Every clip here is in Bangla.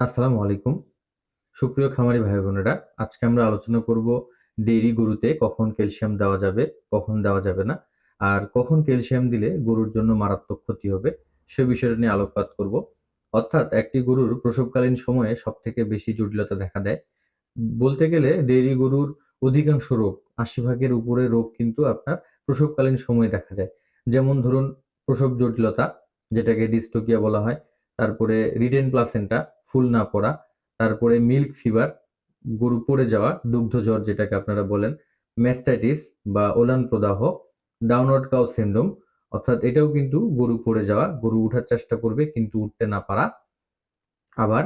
আসসালামু আলাইকুম। সুপ্রিয় খামারি ভাই বোনেরা, আজকে আমরা আলোচনা করব ডেইরি গরুতে কখন ক্যালসিয়াম দেওয়া যাবে, কখন দেওয়া যাবে না, আর কখন ক্যালসিয়াম দিলে গরুর জন্য মারাত্মক ক্ষতি হবে সে বিষয়টা নিয়ে আলোকপাত করব। অর্থাৎ একটি গরুর প্রসবকালীন সময়ে সব থেকে বেশি জটিলতা দেখা দেয়। বলতে গেলে ডেইরি গরুর অধিকাংশ রোগ আশি ভাগের উপরে রোগ কিন্তু আপনার প্রসবকালীন সময়ে দেখা যায়। যেমন ধরুন প্রসব জটিলতা, যেটাকে ডিস্টোকিয়া বলা হয়, তারপরে রিটেন প্লাসেন্টা ফুল না পড়া, তারপরে মিল্ক ফিভার গরু পড়ে যাওয়া, দুগ্ধ জ্বর যেটাকে আপনারা বলেন ম্যাস্টাইটিস বা ওলান প্রদাহ ডাউনওয়ার্ড কাউ সিন্ড্রোম অর্থাৎ এটাও কিন্তু গরু পড়ে যাওয়া, গরু উঠার চেষ্টা করবে কিন্তু উঠতে না পারা। আবার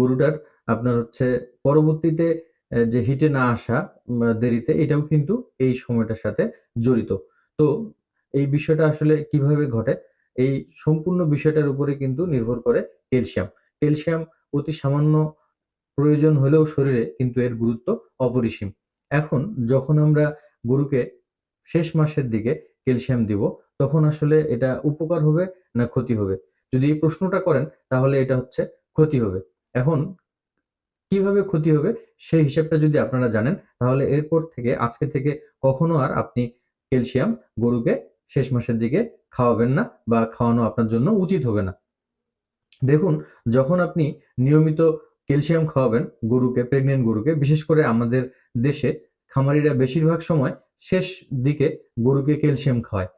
গরুটার আপনার হচ্ছে পরবর্তীতে যে হিটে না আসা দেরিতে এটাও কিন্তু এই সময়টার সাথে জড়িত। তো এই বিষয়টা আসলে কীভাবে ঘটে? এই সম্পূর্ণ বিষয়টার উপরে কিন্তু নির্ভর করে ক্যালসিয়াম। ক্যালসিয়াম অতি সামান্য প্রয়োজন হলেও শরীরে কিন্তু এর গুরুত্ব অপরিসীম। এখন যখন আমরা গরুকে শেষ মাসের দিকে ক্যালসিয়াম দিব, তখন আসলে এটা উপকার হবে না ক্ষতি হবে? যদি এই প্রশ্নটা করেন, তাহলে এটা হচ্ছে ক্ষতি হবে। এখন কীভাবে ক্ষতি হবে, সেই হিসাবটা যদি আপনারা জানেন, তাহলে এরপর থেকে, আজকে থেকে কখনো আর আপনি ক্যালসিয়াম গরুকে শেষ মাসের দিকে খাওয়াবেন না বা খাওয়ানো আপনার জন্য উচিত হবে না। দেখুন, যখন আপনি নিয়মিত ক্যালসিয়াম খাওয়াবেন গরুকে প্রেগনেন্ট গরুকে, বিশেষ করে আমাদের দেশে খামারিরা বেশিরভাগ সময় শেষ দিকে গরুকে ক্যালসিয়াম খাওয়ায়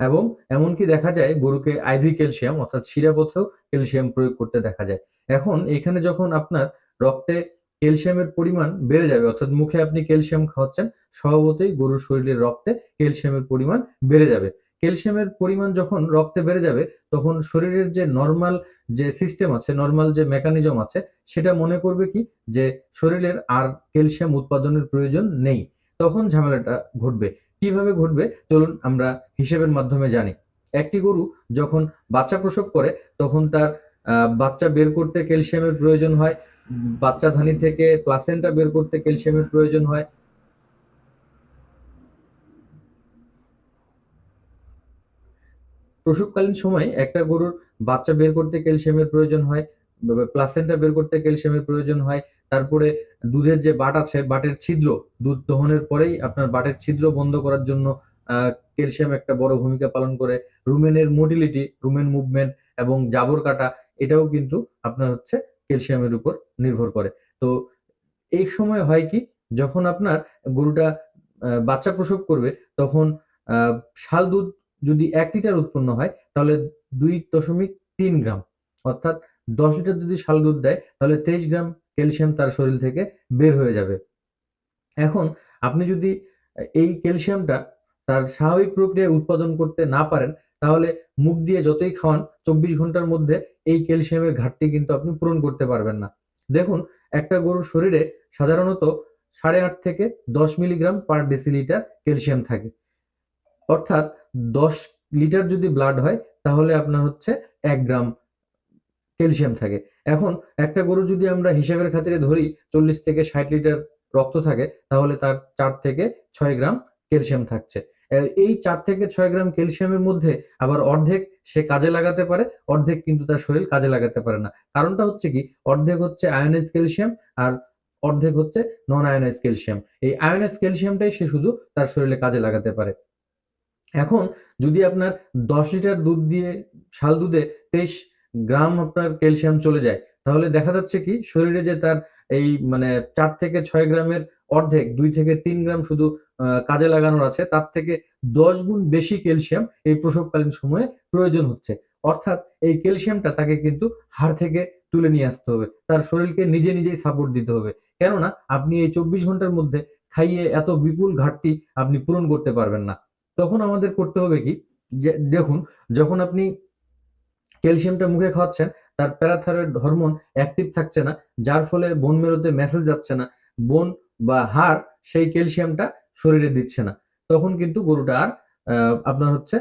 এবং এমনকি দেখা যায় গরুকে আইভি ক্যালসিয়াম, অর্থাৎ শিরাপথেও ক্যালসিয়াম প্রয়োগ করতে দেখা যায়। এখন এখানে যখন আপনার রক্তে ক্যালসিয়ামের পরিমাণ বেড়ে যাবে, অর্থাৎ মুখে আপনি ক্যালসিয়াম খাওয়াচ্ছেন, স্বভাবতই গরুর শরীরের রক্তে ক্যালসিয়ামের পরিমাণ বেড়ে যাবে। ক্যালসিয়ামের পরিমাণ যখন রক্তে বেড়ে যাবে তখন শরীরের যে নর্মাল যে সিস্টেম আছে নর্মাল যে মেকানিজম আছে সেটা মনে করবে কি? যে শরীরের আর ক্যালসিয়াম উৎপাদনের প্রয়োজন নেই। তখন ঝামেলাটা ঘটবে। কীভাবে ঘটবে? চলুন আমরা হিসেবের মাধ্যমে জানি। একটি গরু যখন বাচ্চা প্রসব করে তখন তার বাচ্চা বের করতে ক্যালসিয়ামের প্রয়োজন হয় উম, বাচ্চাধানী থেকে প্লাসেন্টা বের করতে ক্যালসিয়ামের প্রয়োজন হয় প্রসবকালীন সময়ে একটা গরুর বাচ্চা বের করতে ক্যালসিয়ামের প্রয়োজন হয় প্লাসেন্টা বের করতে ক্যালসিয়ামের প্রয়োজন হয়, তারপরে দুধের যে বাট আছে, বাটের ছিদ্র, দুধ দহনের পরেই আপনার বাটের ছিদ্র বন্ধ করার জন্য ক্যালসিয়াম একটা বড় ভূমিকা পালন করে। রুমেনের মোটিলিটি রুমেন মুভমেন্ট এবং জাবর কাটা, এটাও কিন্তু আপনার হচ্ছে ক্যালসিয়ামের উপর নির্ভর করে। তো এই সময় হয় কি, যখন আপনার গরুটা বাচ্চা প্রসব করবে, তখন শাল দুধ যদি এক লিটার উৎপন্ন হয়, তাহলে দুই দশমিক তিন গ্রাম। অর্থাৎ দশ লিটার যদি শাল দুধ দেয়, তাহলে তেইশ গ্রাম ক্যালসিয়াম তার শরীর থেকে বের হয়ে যাবে। এখন আপনি যদি এই ক্যালসিয়ামটা তার স্বাভাবিক প্রক্রিয়ায় উৎপাদন করতে না পারেন, তাহলে মুখ দিয়ে যতই খাওয়ান, চব্বিশ ঘণ্টার মধ্যে এই ক্যালসিয়ামের ঘাটতি কিন্তু আপনি পূরণ করতে পারবেন না। দেখুন, একটা গরুর শরীরে সাধারণত সাড়ে আট থেকে দশ মিলিগ্রাম পার ডেসিলিটার ক্যালসিয়াম থাকে। অর্থাৎ দশ লিটার যদি ব্লাড হয়, তাহলে আপনার হচ্ছে এক গ্রাম ক্যালসিয়াম থাকে। এখন একটা গরু যদি আমরা হিসাবের খাতিরে ধরি, চল্লিশ থেকে ষাট লিটার রক্ত থাকে, তাহলে তার চার থেকে ছয় গ্রাম ক্যালসিয়াম থাকছে। এই চার থেকে ছয় গ্রাম ক্যালসিয়ামের মধ্যে আবার অর্ধেক সে কাজে লাগাতে পারে, অর্ধেক কিন্তু তার শরীর কাজে লাগাতে পারে না। কারণটা হচ্ছে কি, অর্ধেক হচ্ছে আয়োনাইজ ক্যালসিয়াম আর অর্ধেক হচ্ছে নন আয়োনাইজ ক্যালসিয়াম এই আয়োনাইজ ক্যালসিয়ামটাই সে শুধু তার শরীরে কাজে লাগাতে পারে। এখন যদি আপনার দশ লিটার দুধ দিয়ে, শাল দুধে তেইশ গ্রাম আপনার ক্যালসিয়াম চলে যায়, তাহলে দেখা যাচ্ছে কি শরীরে যে তার এই মানে চার থেকে ছয় গ্রামের অর্ধেক, দুই থেকে তিন গ্রাম শুধু কাজে লাগানোর আছে, তার থেকে দশ গুণ বেশি ক্যালসিয়াম এই প্রসবকালীন সময়ে প্রয়োজন হচ্ছে। অর্থাৎ এই ক্যালসিয়ামটা তাকে কিন্তু হাড় থেকে তুলে নিয়ে আসতে হবে, তার শরীরকে নিজে নিজেই সাপোর্ট দিতে হবে। কেননা আপনি এই চব্বিশ ঘণ্টার মধ্যে খাইয়ে এত বিপুল ঘাটতি আপনি পূরণ করতে পারবেন না। তখন আমাদের করতে হবে কি? যে, দেখুন, যখন আপনি ক্যালসিয়ামটা মুখে খাওয়াচ্ছেন, তার প্যারাথাইরয়েড হরমোন অ্যাক্টিভ থাকছে না, যার ফলে বোন মেরোতে মেসেজ যাচ্ছে না, বোন বা হাড় সেই ক্যালসিয়ামটা শরীরে দিচ্ছে না। তখন কিন্তু গরুটা আর আপনার হচ্ছে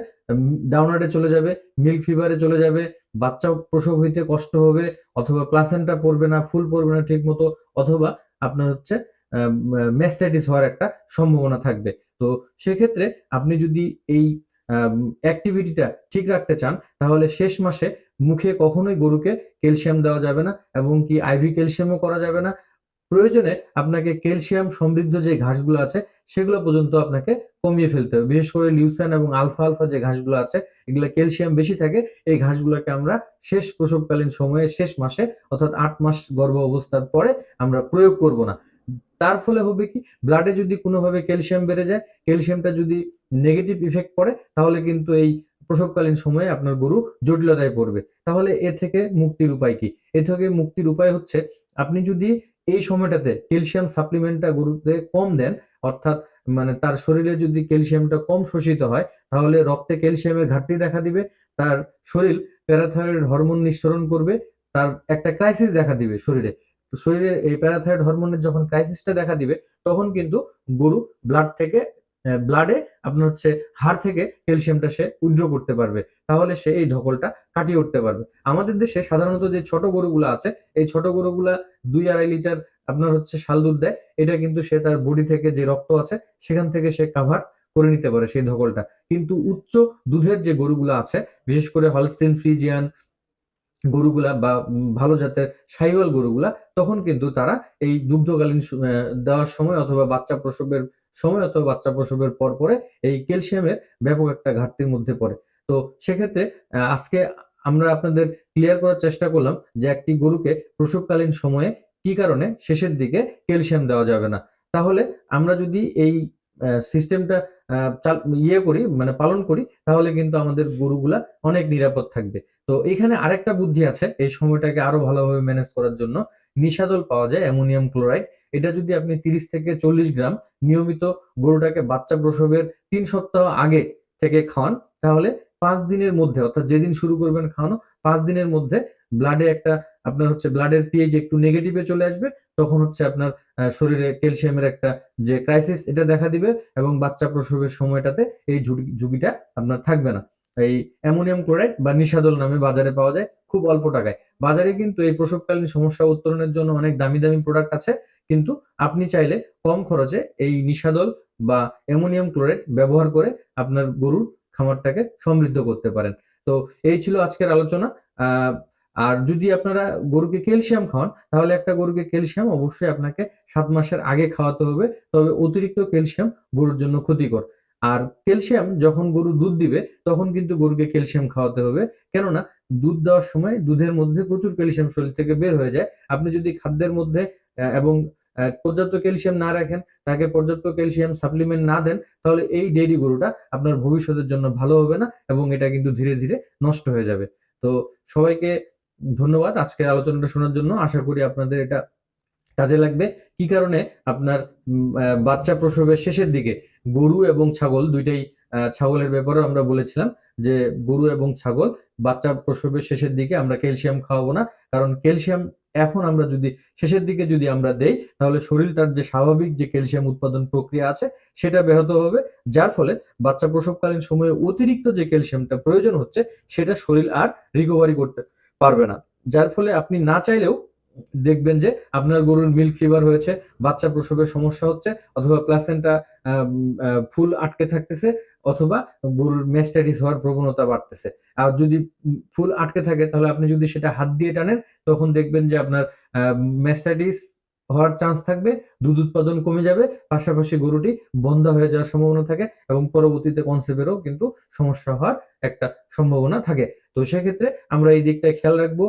ডাউনারে চলে যাবে, মিল্ক ফিভারে চলে যাবে বাচ্চা প্রসব হইতে কষ্ট হবে, অথবা প্লাসেন্টা পড়বে না, ফুল পড়বে না ঠিক মতো অথবা আপনার হচ্ছে ম্যাস্টাইটিস হওয়ার একটা সম্ভাবনা থাকবে। তো সেক্ষেত্রে আপনি যদি এই অ্যাক্টিভিটিটা ঠিক রাখতে চান, তাহলে শেষ মাসে মুখে কখনোই গরুকে ক্যালসিয়াম দেওয়া যাবে না এবং কি আইভি ক্যালসিয়ামও করা যাবে না। প্রয়োজনে আপনাকে ক্যালসিয়াম সমৃদ্ধ যে ঘাসগুলো আছে, সেগুলো পর্যন্ত আপনাকে কমিয়ে ফেলতে হবে। বিশেষ করে লিউসান এবং আলফা আলফা যে ঘাসগুলো আছে, এগুলো ক্যালসিয়াম বেশি থাকে, এই ঘাসগুলোকে আমরা শেষ প্রসবকালীন সময়ে, শেষ মাসে, অর্থাৎ আট মাস গর্ভ অবস্থার পরে আমরা প্রয়োগ করব না। তার ফলে হবে কি? ব্লাডে যদি কোনোভাবে ক্যালসিয়াম বেড়ে যায় ক্যালসিয়ামটা যদি নেগেটিভ ইফেক্ট পড়ে, তাহলে কিন্তু এই প্রসবকালীন সময়ে আপনার গরু জটিলতায় পড়বে। তাহলে এ থেকে মুক্তির উপায় কি? এ থেকে মুক্তির উপায় হচ্ছে, আপনি যদি এই সময়টাতে ক্যালসিয়াম সাপ্লিমেন্টটা গরুতে কম দেন, অর্থাৎ মানে তার শরীরে যদি ক্যালসিয়ামটা কম শোষিত হয়, তাহলে রক্তে ক্যালসিয়ামের ঘাটতি দেখা দিবে, তার শরীর প্যারাথাইরয়েড হরমোন নিঃসরণ করবে, তার একটা ক্রাইসিস দেখা দিবে শরীরে। তো শরীরে এই প্যারাথাইরয়েড হরমোনের যখন ক্রাইসিসটা দেখা দিবে, তখন কিন্তু গরু ব্লাড থেকে ব্লাডে আপনার হচ্ছে হাড় থেকে ক্যালসিয়ামটা সে উইথড্র করতে পারবে। তাহলে সে এই ধকলটা কাটিয়ে উঠতে পারবে। আমাদের দেশে সাধারণত যে ছোট গরুগুলো আছে, এই ছোট গরুগুলা দুই আড়াই লিটার আপনার হচ্ছে শাল দুধ দেয়, এটা কিন্তু সে তার বডি থেকে যে রক্ত আছে, সেখান থেকে সে কাভার করে নিতে পারে সেই ধকলটা কিন্তু উচ্চ দুধের যে গরুগুলো আছে, বিশেষ করে হলস্টিন ফ্রিজিয়ান গরুগুলা বা ভালো জাতের সাইওয়াল গরুগুলা, তখন কিন্তু তারা এই দুগ্ধকালীন দেওয়ার সময় অথবা বাচ্চা প্রসবের সময় অথবা বাচ্চা প্রসবের পর পরে এই ক্যালসিয়ামের ব্যাপক একটা ঘাটতির মধ্যে পড়ে। তো সেক্ষেত্রে আজকে আমরা আপনাদের ক্লিয়ার করার চেষ্টা করলাম যে একটি গরুকে প্রসবকালীন সময়ে কি কারণে শেষের দিকে ক্যালসিয়াম দেওয়া যাবে না। তাহলে আমরা যদি এই সিস্টেমটা ইয়ে করি মানে পালন করি, তাহলে কিন্তু আমাদের গরুগুলা অনেক নিরাপদ থাকবে। তো এখানে আরেকটা বুদ্ধি আছে, এই সময়টাকে আরও ভালোভাবে ম্যানেজ করার জন্য। নিশাদল পাওয়া যায়, অ্যামোনিয়াম ক্লোরাইড। এটা যদি আপনি তিরিশ থেকে চল্লিশ গ্রাম নিয়মিত গরুটাকে বাচ্চা প্রসবের তিন সপ্তাহ আগে থেকে খাওয়ান, তাহলে পাঁচ দিনের মধ্যে, অর্থাৎ যেদিন শুরু করবেন খাওয়ানো, পাঁচ দিনের মধ্যে ব্লাডে একটা আপনার হচ্ছে ব্লাডের পিএইচ একটু নেগেটিভে চলে আসবে, তখন হচ্ছে আপনার শরীরে ক্যালসিয়ামের একটা যে ক্রাইসিস এটা দেখা দিবে এবং বাচ্চা প্রসবের সময়টাতে এই ঝুঁকিটা আপনার থাকবে না। এই অ্যামোনিয়াম ক্লোরাইড বা নিশাদল নামে বাজারে পাওয়া যায় খুব অল্প টাকায়। বাজারে কিন্তু এই প্রসবকালীন সমস্যা উত্তরণের জন্য অনেক দামি দামি প্রোডাক্ট আছে, কিন্তু আপনি চাইলে কম খরচে এই নিশাদল বা অ্যামোনিয়াম ক্লোরাইড ব্যবহার করে আপনার গরুর খামারটাকে সমৃদ্ধ করতে পারেন। তো এই ছিল আজকের আলোচনা। আর যদি আপনারা গরুকে ক্যালসিয়াম খাওয়ান, তাহলে একটা গরুকে ক্যালসিয়াম অবশ্যই আপনাকে সাত মাসের আগে খাওয়াতে হবে। তবে অতিরিক্ত ক্যালসিয়াম গরুর জন্য ক্ষতিকর। আর ক্যালসিয়াম যখন গরু দুধ দিবে, তখন কিন্তু গরুকে ক্যালসিয়াম খাওয়াতে হবে। কেননা, দুধ দেওয়ার সময় দুধের মধ্যে প্রচুর ক্যালসিয়াম শরীর থেকে বের হয়ে যায়। আপনি যদি খাদ্যের মধ্যে এবং পর্যাপ্ত ক্যালসিয়াম না রাখেন, তাকে পর্যাপ্ত ক্যালসিয়াম সাপ্লিমেন্ট না দেন, তাহলে এই ডেইরি গরুটা আপনার ভবিষ্যতের জন্য ভালো হবে না এবং এটা কিন্তু ধীরে ধীরে নষ্ট হয়ে যাবে। তো সবাইকে ধন্যবাদ আজকের আলোচনাটা শোনার জন্য। আশা করি আপনাদের এটা কাজে লাগবে। কি কারণে? আপনার বাচ্চা প্রসবের শেষের দিকে গরু এবং ছাগল দুইটাই ছাগলের ব্যাপারেও আমরা বলেছিলাম যে গরু এবং ছাগল বাচ্চা প্রসবের শেষের দিকে আমরা ক্যালসিয়াম খাওয়াবো না। কারণ ক্যালসিয়াম এখন আমরা যদি, শেষের দিকে যদি আমরা দেই, তাহলে শরীর তার যে স্বাভাবিক যে ক্যালসিয়াম উৎপাদন প্রক্রিয়া আছে, সেটা ব্যাহত হবে। যার ফলে বাচ্চা প্রসবকালীন সময়ে অতিরিক্ত যে ক্যালসিয়ামটা প্রয়োজন হচ্ছে, সেটা শরীর আর রিকভারি করতে পারবে না। যার ফলে আপনি না চাইলেও দেখবেন যে আপনার গরুর মিল্ক ফিভার হয়েছে, বাচ্চা প্রসবের সমস্যা হচ্ছে, অথবা প্লাসেন্টা ফুল আটকে থাকতেছে, অথবা গরুর মেস্টাইটিস হওয়ার প্রবণতা বাড়তেছে। আর যদি ফুল আটকে থাকে, তাহলে আপনি যদি সেটা হাত দিয়ে টানেন, তখন দেখবেন যে আপনার মেস্টাইটিস হওয়ার চান্স থাকবে, দুধ উৎপাদন কমে যাবে, পাশাপাশি গরুটি বন্ধ হয়ে যাওয়ার সম্ভাবনা থাকে এবং পরবর্তীতে কনসেপ্টেরও কিন্তু সমস্যা হওয়ার একটা সম্ভাবনা থাকে। তো সেক্ষেত্রে আমরা এই দিকটা খেয়াল রাখব,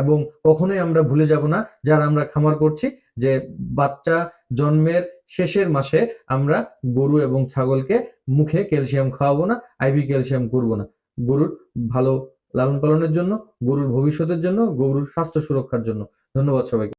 এবং কখনোই আমরা ভুলে যাব না যারা আমরা খামার করছি, যে বাচ্চা জন্মের শেষের মাসে আমরা গরু এবং ছাগলকে মুখে ক্যালসিয়াম খাওয়াবো না আইভি ক্যালসিয়াম করব না। গরুর ভালো লালন পালনের জন্য, গরুর ভবিষ্যতের জন্য, গরুর স্বাস্থ্য সুরক্ষার জন্য। ধন্যবাদ সবাইকে।